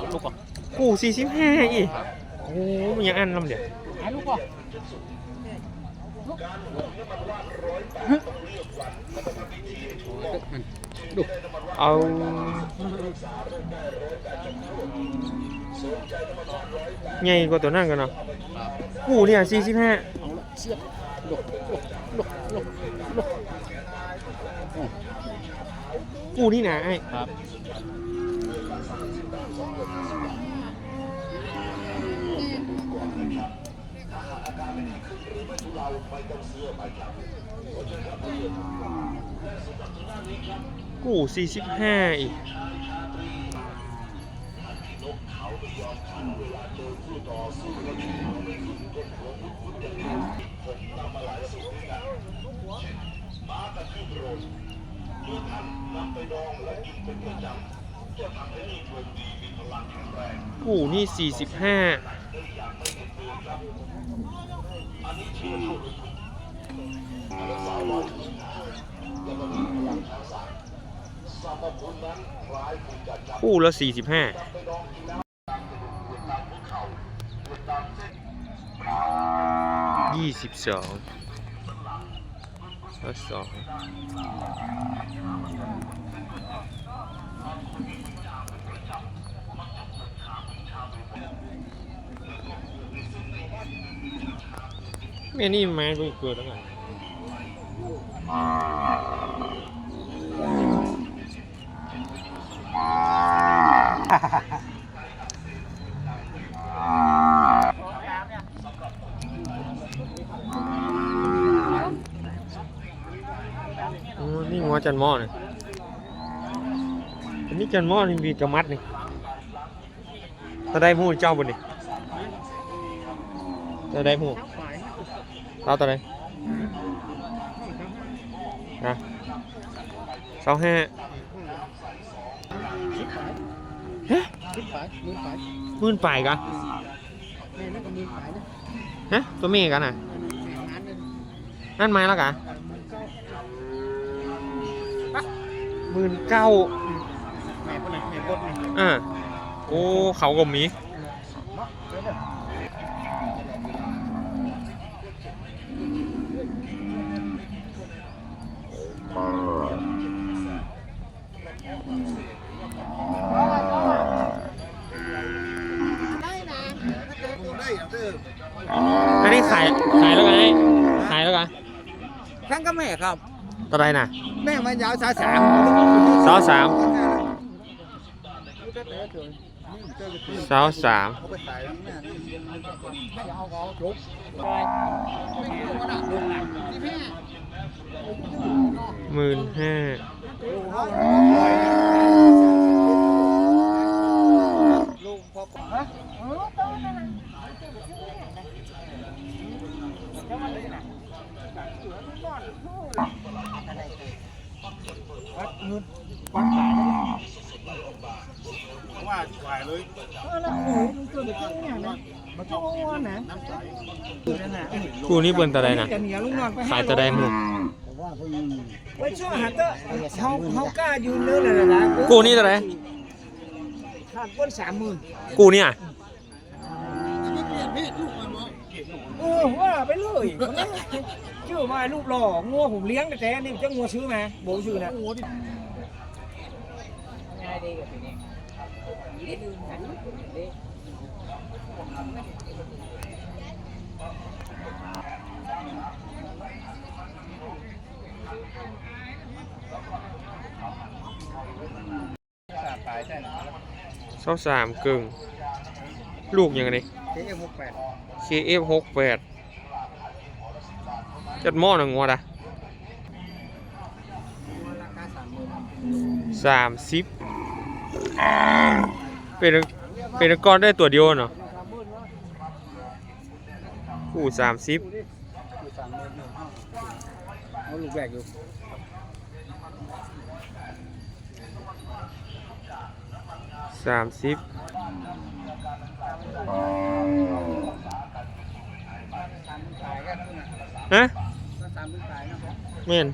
าลูกก่อนกูสี่สิบห้าอีกโอ้โหมันยังอันลำเดียวหาลูกก่อน เอาใหญ่กว่าตัวนั่นกันเนาะกูเนี่ยสี่สิบห้าเอาละเชือกลกลกลกลกลกกูนี่นะไอ้ครับกูสี่ กู่สิบห้าอีกกูนี่สี่สิบห้า คู่ละสี่สิบห้ายี่สิบสองละสอง แม่นี่ไม้กูเกิดแล้วไงนี่งัวจันหม้อเนี่ยอันนี้จันหม้อนี่มีกระมัดนี่ถ้าได้หมูเจ้าบนนี่ถ้าได้หมู เอาตัวไหนนะสองห้าฮะคิดไปมือไปหมื่นป่ายกะแม่นั่นก็มือไปนะฮะตัวเมียกันน่ะแม่งานนึงนั่นไม้แล้วกะมือเก้าหมื่นเก้าแม่คนไหนแม่บดนี่อ่าโอ้เขาก็มี เนาะเด้อเด้อ อันนี้ขายขายแล้วกันไอ้ขายแล้วกันทั้งก็แม่ครับตัวใดน่ะ แม่มันยาวสาสามสาวสามสาวสามเขาไปขายแล้วแม่ ให้เอาเขาจุ๊บหมื่นห้ากูนี่เปิ้นตัวใดนะจะเหนียวลูกนอนไปขายตัวใดหมูไว้ช่วงหันเตอเขาเขากล้ายืนเนื้อเลยนะกูนี่ตัวใดขาดก้นสามหมื่นกูเนี่ย เออว่า ไปเลยชื่อมาลูกหล่องัวผมเลี้ยงแต่แต่นี่จะงัวซื้อมาโบซื้อนะสาวสามกึ่ง ลูกยังไงเจ๊หกแปด KF หกแปด จัดหม้อหนึ่งวัวละสามสิบเป็นเป็นก้อนได้ตัวเดียวเนาะคู่สามสิบสามสิบฮะ เม่น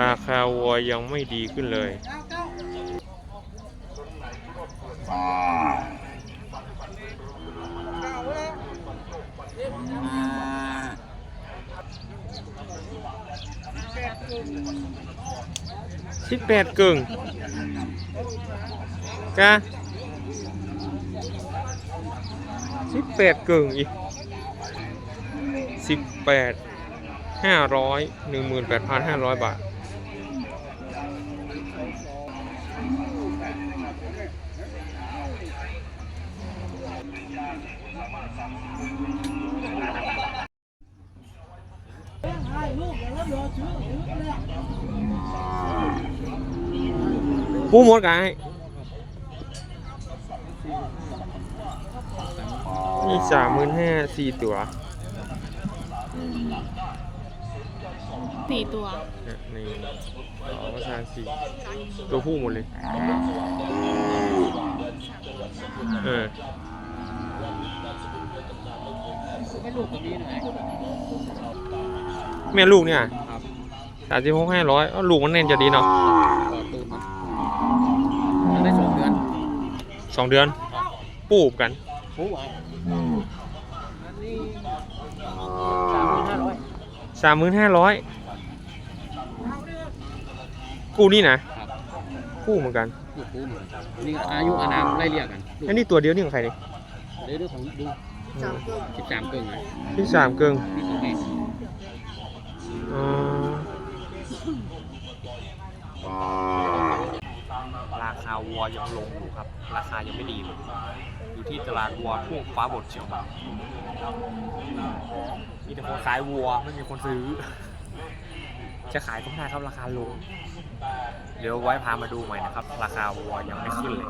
ราคาวัวยังไม่ดีขึ้นเลย สิบแปดกึ่งกะสิบแปดกึ่งอีกสิบแปดห้าร้อยหนึ่งหมื่นแปดพันห้าร้อยบาท ปูหมดกันนี่สามหมื่นห้าสี่ตัวสี่ตัวเนี่ยหนึ่งสองสามสี่ตัวผู้หมดเลย เออให้ลูกตัวนี้หน่อยแม่ลูกเนี่ยครับสามสิบหกห้าร้อยลูกมันเน่นจะดีเนาะ สองเดือนปูบกันโอ้โหอันนี้สามหมื่นห้าร้อยสามหมื่นห้าร้อยกูนี่นะครับกู้เหมือนกันลูกปูหมดนี่อายุอานามไล่เรียกกันอันนี้ตัวเดียวนี่ของใครนี่เดี๋ยวดูของดูสิบสามเกินไงที่สามเกิงนี่ของแม่อ๋อราคาวัวยังลงอยู่ครับ ราคายังไม่ดีเลยอยู่ที่ตลาดวัวทุ่งฟ้าบดเชียงใหม่มีแต่คนขายวัวไม่มีคนซื้อ จะขายก็ไม่ได้ครับราคาลงเดี๋ยวไว้พามาดูใหม่นะครับ ราคาวัวยังไม่ขึ้นเลย